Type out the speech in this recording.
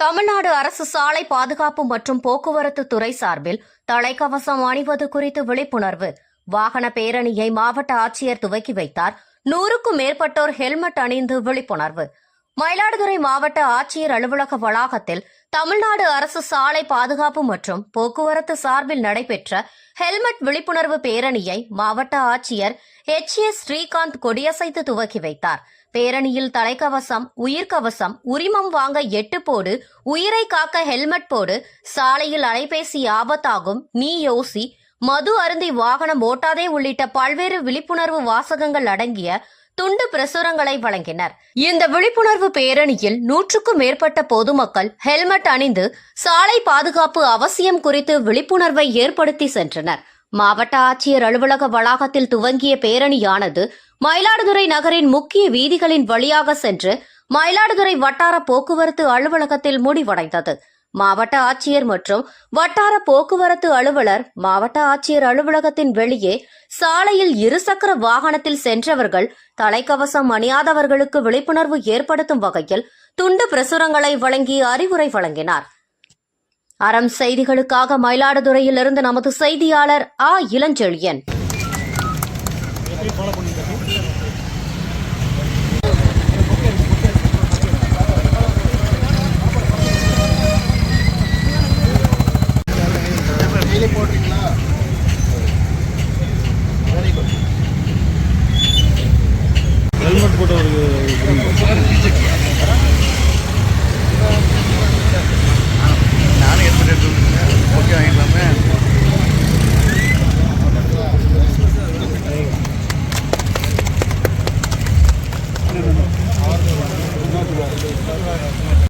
தமிழ்நாடு அரசு சாலை பாதுகாப்பு மற்றும் போக்குவரத்து துறை சார்பில் தலைக்கவசம் அணிவது குறித்து விழிப்புணர்வு. வாகன பேரணியை மாவட்ட ஆட்சியர் துவக்கி வைத்தார். நூறுக்கும் மேற்பட்டோர் ஹெல்மெட் அணிந்து விழிப்புணர்வு. மயிலாடுதுறை மாவட்ட ஆட்சியர் அலுவலக வளாகத்தில் தமிழ்நாடு அரசு சாலை பாதுகாப்பு மற்றும் போக்குவரத்து சார்பில் நடைபெற்ற ஹெல்மெட் விழிப்புணர்வு பேரணியை மாவட்ட ஆட்சியர் எச் எஸ் ஸ்ரீகாந்த் கொடியசைத்து துவக்கி வைத்தார். பேரணியில் தலைக்கவசம் உயிர்கவசம் உரிமம் வாங்க எட்டு போடு உயிரை காக்க ஹெல்மெட் போடு சாலையில் அலைபேசி ஆபத்தாகும் நீ யோசி மது அருந்தி வாகனம் ஓட்டாதே உள்ளிட்ட பல்வேறு விழிப்புணர்வு வாசகங்கள் அடங்கிய துண்டு பிரசுரங்களை வழங்கினர். இந்த விழிப்புணர்வு பேரணியில் நூற்றுக்கும் மேற்பட்ட பொதுமக்கள் ஹெல்மெட் அணிந்து சாலை பாதுகாப்பு அவசியம் குறித்து விழிப்புணர்வை ஏற்படுத்தி சென்றனர். மாவட்ட ஆட்சியர் அலுவலக வளாகத்தில் துவங்கிய பேரணியானது மயிலாடுதுறை நகரின் முக்கிய வீதிகளின் வழியாக சென்று மயிலாடுதுறை வட்டார போக்குவரத்து அலுவலகத்தில் முடிவடைந்தது. மாவட்ட ஆட்சியர் மற்றும் வட்டார போக்குவரத்து அலுவலர் மாவட்ட ஆட்சியர் அலுவலகத்தின் வெளியே சாலையில் இருசக்கர வாகனத்தில் சென்றவர்கள் தலைக்கவசம் அணியாதவர்களுக்கு விழிப்புணர்வு ஏற்படுத்தும் வகையில் துண்டு பிரசுரங்களை வழங்கி அறிவுரை வழங்கினார். அறம் செய்திகளுக்காக மயிலாடுதுறையிலிருந்து நமது செய்தியாளர் ஆ. இளஞ்செழியன். போட்ட ஒரு